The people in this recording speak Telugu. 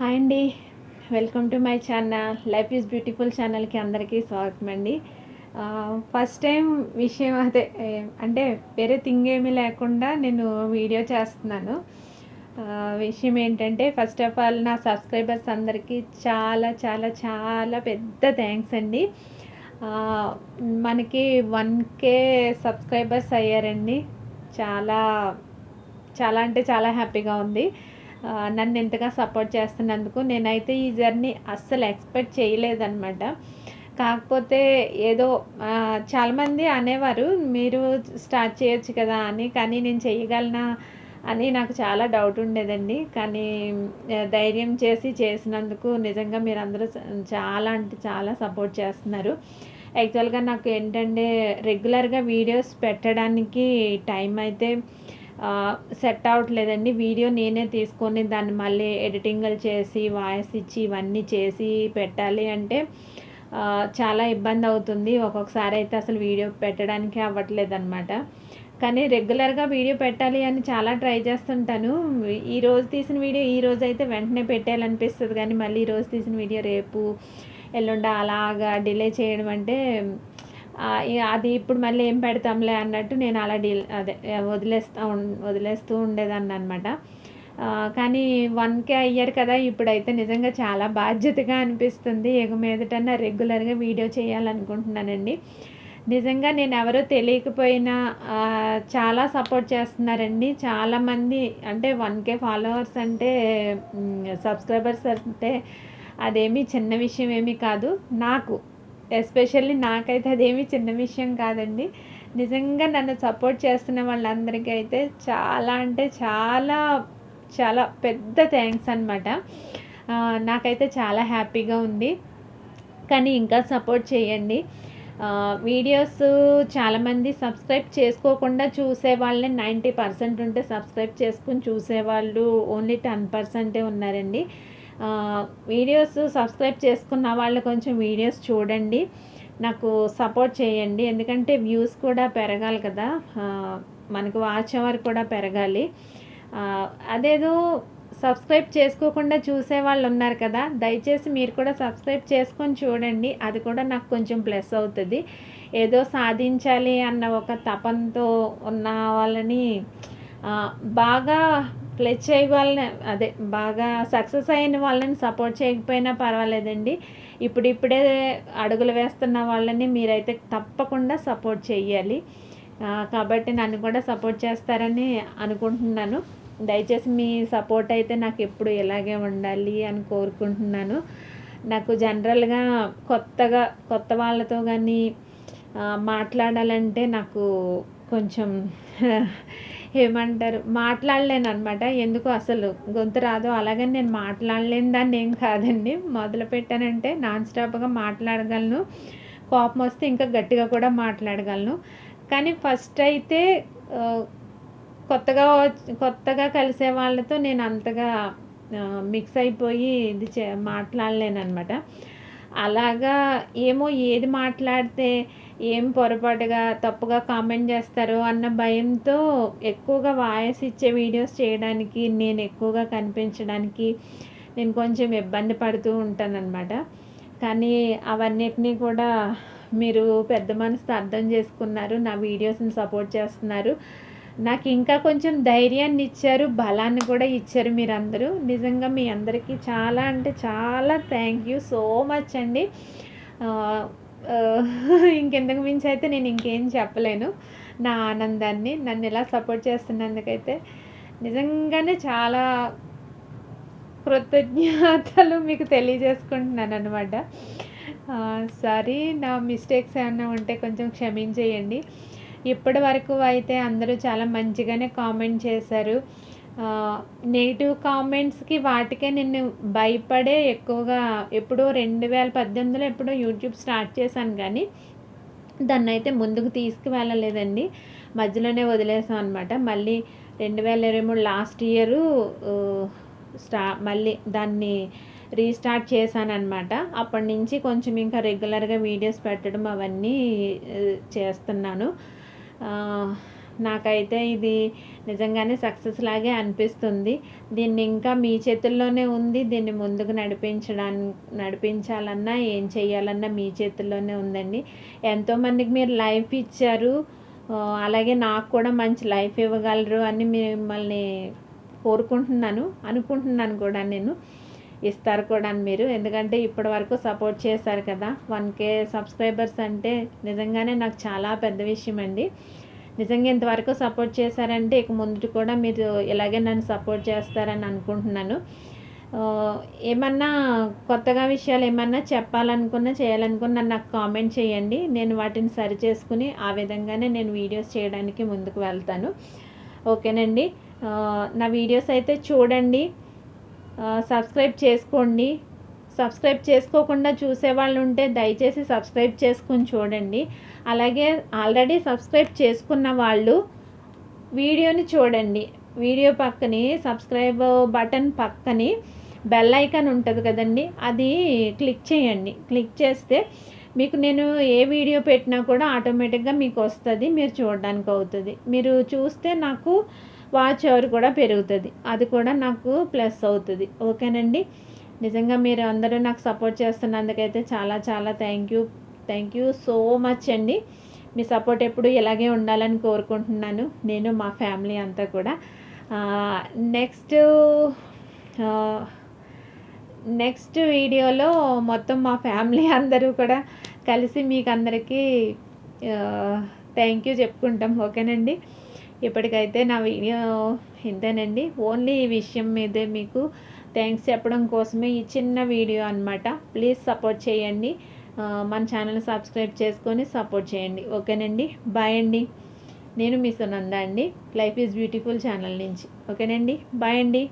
హాయ్ అండి. Welcome to my channel. Life is beautiful ఛానల్కి అందరికీ స్వాగతం అండి. ఫస్ట్ టైం విషయం అదే అంటే వేరే థింగ్ ఏమీ లేకుండా నేను వీడియో చేస్తున్నాను. విషయం ఏంటంటే ఫస్ట్ ఆఫ్ ఆల్ నా సబ్స్క్రైబర్స్ అందరికీ చాలా చాలా చాలా పెద్ద థ్యాంక్స్ అండి. మనకి వన్ కే సబ్స్క్రైబర్స్ అయ్యారండి. చాలా చాలా అంటే చాలా హ్యాపీగా ఉంది. నన్ను ఎంతగా సపోర్ట్ చేస్తున్నందుకు నేనైతే ఈ జర్నీ అస్సలు ఎక్స్పెక్ట్ చేయలేదన్నమాట. కాకపోతే ఏదో చాలామంది అనేవారు మీరు స్టార్ట్ చేయొచ్చు కదా అని కానీ నేను చేయగలనా అని నాకు చాలా డౌట్ ఉండేదండి. కానీ ధైర్యం చేసి చేసినందుకు నిజంగా మీరు అందరూ చాలా అంటే చాలా సపోర్ట్ చేస్తున్నారు. యాక్చువల్గా నాకు ఏంటంటే రెగ్యులర్గా వీడియోస్ పెట్టడానికి టైం అయితే సెట్ అవ్వట్లేదండి వీడియో నేనే తీసుకొని దాన్ని మళ్ళీ ఎడిటింగ్లు చేసి వాయిస్ ఇచ్చి ఇవన్నీ చేసి పెట్టాలి అంటే చాలా ఇబ్బంది అవుతుంది. ఒక్కొక్కసారి అయితే అసలు వీడియో పెట్టడానికి అవ్వట్లేదు అనమాట కానీ రెగ్యులర్గా వీడియో పెట్టాలి అని చాలా ట్రై చేస్తుంటాను. ఈ రోజు తీసిన వీడియో ఈ రోజు అయితే వెంటనే పెట్టాలనిపిస్తుంది. కానీ మళ్ళీ ఈ రోజు తీసిన వీడియో రేపు ఎల్లుండ అలాగా డిలే చేయడం అంటే అది ఇప్పుడు మళ్ళీ ఏం పెడతాంలే అన్నట్టు నేను అలా డీల్ అదే వదిలేస్తా ఉం- వదిలేస్తూ ఉండేదాన్ని అనమాట కానీ వన్కే అయ్యారు కదా ఇప్పుడైతే నిజంగా చాలా బాధ్యతగా అనిపిస్తుంది. ఇక మీదటన్నా రెగ్యులర్గా వీడియో చేయాలనుకుంటున్నానండి. నిజంగా నేను ఎవరో తెలియకపోయినా చాలా సపోర్ట్ చేస్తున్నారండి. చాలామంది అంటే వన్ కే ఫాలోవర్స్ అంటే సబ్స్క్రైబర్స్ అంటే అదేమీ చిన్న విషయం ఏమీ కాదు. నాకు ఎస్పెషల్లీ నాకైతే అదేమి చిన్న విషయం కాదండి. నిజంగా నన్ను సపోర్ట్ చేస్తున్న వాళ్ళందరికీ అయితే చాలా అంటే చాలా చాలా పెద్ద థ్యాంక్స్ అనమాట నాకైతే చాలా హ్యాపీగా ఉంది. కానీ ఇంకా సపోర్ట్ చేయండి. వీడియోస్ చాలామంది సబ్స్క్రైబ్ చేసుకోకుండా చూసే వాళ్ళని నైంటీ పర్సెంట్ ఉంటే సబ్స్క్రైబ్ చేసుకుని చూసేవాళ్ళు ఓన్లీ టెన్ పర్సెంటే ఉన్నారండి. వీడియోస్ సబ్స్క్రైబ్ చేసుకున్న వాళ్ళు కొంచెం వీడియోస్ చూడండి. నాకు సపోర్ట్ చేయండి. ఎందుకంటే వ్యూస్ కూడా పెరగాలి కదా. మనకు వాచ్ అవర్ కూడా పెరగాలి. అదేదో సబ్స్క్రైబ్ చేసుకోకుండా చూసే వాళ్ళు ఉన్నారు కదా. దయచేసి మీరు కూడా సబ్స్క్రైబ్ చేసుకొని చూడండి. అది కూడా నాకు కొంచెం ప్లస్ అవుతుంది. ఏదో సాధించాలి అన్న ఒక తపంతో ఉన్న వాళ్ళని బాగా ప్లస్ చేయ వాళ్ళని అదే బాగా సక్సెస్ అయిన వాళ్ళని సపోర్ట్ చేయకపోయినా పర్వాలేదండి. ఇప్పుడిప్పుడే అడుగులు వేస్తున్న వాళ్ళని మీరైతే తప్పకుండా సపోర్ట్ చేయాలి. కాబట్టి నన్ను కూడా సపోర్ట్ చేస్తారని అనుకుంటున్నాను. దయచేసి మీ సపోర్ట్ అయితే నాకు ఎప్పుడు ఇలాగే ఉండాలి అని కోరుకుంటున్నాను. నాకు జనరల్గా కొత్తగా కొత్త వాళ్ళతో కానీ మాట్లాడాలంటే నాకు కొంచెం ఏమంటారు? మాట్లాడలేను అనమాట ఎందుకు అసలు గొంతు రాదు? అలాగని నేను మాట్లాడలేని దాన్ని ఏం కాదండి. మొదలు పెట్టానంటే నాన్ స్టాప్గా మాట్లాడగలను. కోపం వస్తే ఇంకా గట్టిగా కూడా మాట్లాడగలను. కానీ ఫస్ట్ అయితే కొత్తగా కొత్తగా కలిసే వాళ్ళతో నేను అంతగా మిక్స్ అయిపోయి ఇది చే మాట్లాడలేను అనమాట అలాగా ఏమో ఏది మాట్లాడితే ఏం పొరపాటుగా తప్పుగా కామెంట్ చేస్తారో అన్న భయంతో ఎక్కువగా వాయిస్ ఇచ్చే వీడియోస్ చేయడానికి నేను ఎక్కువగా కనిపించడానికి నేను కొంచెం ఇబ్బంది పడుతూ ఉంటానన్నమాట. కానీ అవన్నిటినీ కూడా మీరు పెద్ద మనసుతో అర్థం చేసుకున్నారు నా వీడియోస్ని సపోర్ట్ చేస్తున్నారు. నాకు ఇంకా కొంచెం ధైర్యాన్ని ఇచ్చారు బలాన్ని కూడా ఇచ్చారు మీరందరూ. నిజంగా మీ అందరికీ చాలా అంటే చాలా థ్యాంక్ యూ సో మచ్ అండి. ఇంకెందుకు మించి అయితే నేను ఇంకేం చెప్పలేను. నా ఆనందాన్ని నన్ను ఇలా సపోర్ట్ చేస్తున్నందుకైతే నిజంగానే చాలా కృతజ్ఞతలు మీకు తెలియజేసుకుంటున్నాను అనమాట సారీ నా మిస్టేక్స్ ఏమైనా ఉంటే కొంచెం క్షమించేయండి. ఇప్పటి వరకు అయితే అందరూ చాలా మంచిగానే కామెంట్ చేశారు. నెగిటివ్ కామెంట్స్కి వాటికే నేను భయపడే ఎక్కువగా ఎప్పుడో రెండు వేల పద్దెనిమిదిలో ఎప్పుడో యూట్యూబ్ స్టార్ట్ చేశాను కానీ దాన్ని అయితే ముందుకు తీసుకువెళ్ళలేదండి. మధ్యలోనే వదిలేసాం అనమాట మళ్ళీ రెండు వేల ఇరవై మూడు లాస్ట్ ఇయరు స్టా మళ్ళీ దాన్ని రీస్టార్ట్ చేశాను అప్పటి నుంచి కొంచెం ఇంకా రెగ్యులర్గా వీడియోస్ పెట్టడం అవన్నీ చేస్తున్నాను. నాకైతే ఇది నిజంగానే సక్సెస్ లాగే అనిపిస్తుంది. దీన్ని ఇంకా మీ చేతుల్లోనే ఉంది. దీన్ని ముందుకు నడిపించడానికి నడిపించాలన్నా ఏం చేయాలన్నా మీ చేతుల్లోనే ఉందండి. ఎంతోమందికి మీరు లైఫ్ ఇచ్చారు. అలాగే నాకు కూడా మంచి లైఫ్ ఇవ్వగలరు అని మిమ్మల్ని కోరుకుంటున్నాను అనుకుంటున్నాను కూడా నేను. ఇస్తారు కూడా మీరు. ఎందుకంటే ఇప్పటి వరకు సపోర్ట్ చేశారు కదా. వన్ కే సబ్స్క్రైబర్స్ అంటే నిజంగానే నాకు చాలా పెద్ద విషయం అండి. నిజంగా ఇంతవరకు సపోర్ట్ చేశారంటే ఇక ముందు కూడా మీరు ఇలాగే నన్ను సపోర్ట్ చేస్తారని అనుకుంటున్నాను. ఏమన్నా కొత్తగా విషయాలు ఏమన్నా చెప్పాలనుకున్నా చేయాలనుకున్నా నాకు కామెంట్ చేయండి. నేను వాటిని సరి చేసుకుని ఆ విధంగానే నేను వీడియోస్ చేయడానికి ముందుకు వెళ్తాను. ఓకేనండి. నా వీడియోస్ అయితే చూడండి. సబ్స్క్రైబ్ చేసుకోండి. సబ్స్క్రైబ్ చేసుకోకుండా చూసేవాళ్ళు ఉంటే దయచేసి సబ్స్క్రైబ్ చేసుకుని చూడండి. అలాగే ఆల్రెడీ సబ్స్క్రైబ్ చేసుకున్న వాళ్ళు వీడియోని చూడండి. వీడియో పక్కని సబ్స్క్రైబ్ బటన్ పక్కని బెల్ ఐకాన్ ఉంటుంది కదండి అది క్లిక్ చేయండి. క్లిక్ చేస్తే మీకు నేను ఏ వీడియో పెట్టినా కూడా ఆటోమేటిక్గా మీకు వస్తుంది మీరు చూడడానికి అవుతుంది మీరు చూస్తే నాకు వాచ్ అవర్ కూడా పెరుగుతుంది. అది కూడా నాకు ప్లస్ అవుతుంది. ఓకేనండి? నిజంగా మీరు అందరూ నాకు సపోర్ట్ చేస్తున్నందుకైతే చాలా చాలా thank you. Thank you so much అండి. మీ సపోర్ట్ ఎప్పుడు ఇలాగే ఉండాలని కోరుకుంటున్నాను. నేను మా ఫ్యామిలీ అంతా కూడా. నెక్స్ట్ నెక్స్ట్ వీడియోలో మొత్తం మా ఫ్యామిలీ అందరూ కూడా కలిసి మీకు అందరికీ థ్యాంక్ యూ చెప్పుకుంటాం. ఓకేనండి? ఇప్పటికైతే నా వీడియో ఇంతేనండి. ఓన్లీ ఈ విషయం మీదే మీకు థ్యాంక్స్ చెప్పడం కోసమే ఈ చిన్న వీడియో అనమాట ప్లీజ్ సపోర్ట్ చేయండి. మన ఛానల్ సబ్స్క్రైబ్ చేసుకొని సపోర్ట్ చేయండి. ఓకేనండి? బాయ్ అండి. నేను మీ సునంద అండి. లైఫ్ ఈజ్ బ్యూటిఫుల్ ఛానల్ నుంచి. ఓకేనండి? బాయ్ అండి.